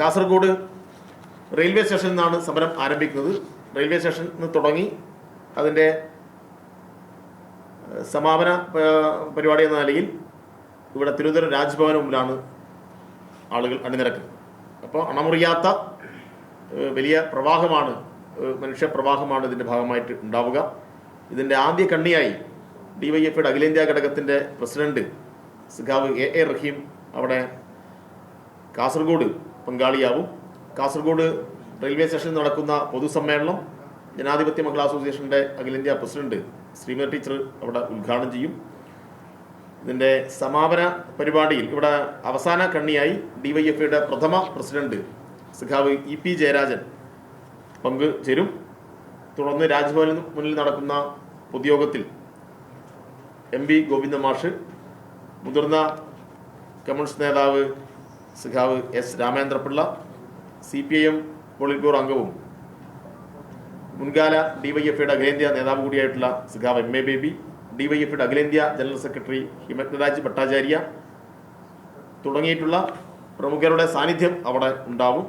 Kasaragod railway സ്റ്റേഷനിൽ നിന്നാണ് സമരം ആരംഭിക്കുന്നത്. റെയിൽവേ സ്റ്റേഷനിൽ നിന്ന് തുടങ്ങി അതിന്റെ സമാപന പരിപാടി എന്ന നിലയിൽ ഇവിടെ തിരുവനന്തപുരം രാജ്ഭവന് മുമ്പിലാണ് ആളുകൾ അണിനിരക്കുന്നത്. അപ്പോൾ അണമുറിയാത്ത വലിയ പ്രവാഹമാണ് മനുഷ്യ മനുഷ്യപ്രവാഹമാണ് ഇതിന്റെ ഭാഗമായിട്ട് ഉണ്ടാവുക. ഇതിന്റെ ആദ്യ കണ്ണിയായി ഡി വൈ എഫയുടെ അഖിലേന്ത്യാ ഘടകത്തിന്റെ പ്രസിഡന്റ് സിഖാവ് എ എ റഹീം അവിടെ കാസർഗോഡ് പങ്കാളിയാവും. കാസർഗോഡ് റെയിൽവേ സ്റ്റേഷനിൽ നടക്കുന്ന പൊതുസമ്മേളനം ജനാധിപത്യ മഹിളാ അസോസിയേഷന്റെ അഖിലേന്ത്യാ പ്രസിഡന്റ് ശ്രീമതി ടീച്ചർ അവിടെ ഉദ്ഘാടനം ചെയ്യും. ഇതിന്റെ സമാപന പരിപാടിയിൽ ഇവിടെ അവസാന കണ്ണിയായി ഡിവൈഎഫ്ഐയുടെ പ്രഥമ പ്രസിഡന്റ് സിഖാവ് ഇ പി ജയരാജൻ പങ്കുചേരും. തുടർന്ന് രാജ്ഭവനിൽ മുന്നിൽ നടക്കുന്ന പൊതുയോഗത്തിൽ എം പി ഗോവിന്ദ മാഷ് മുതിർന്ന കമ്മ്യൂണിസ്റ്റ് നേതാവ് സഖാവ് S Ramendrapillai C P I M അംഗവും മുൻകാല ഡിവൈഎഫ്ഐയുടെ അഖിലേന്ത്യാ നേതാവ് കൂടിയായിട്ടുള്ള സഖാവ് എം എ ബേബി ഡിവൈഎഫ്ഐയുടെ അഖിലേന്ത്യാ ജനറൽ സെക്രട്ടറി ഹിമഗ്നരാജ് ഭട്ടാചാര്യ തുടങ്ങിയിട്ടുള്ള പ്രമുഖരുടെ സാന്നിധ്യം അവിടെ ഉണ്ടാവും.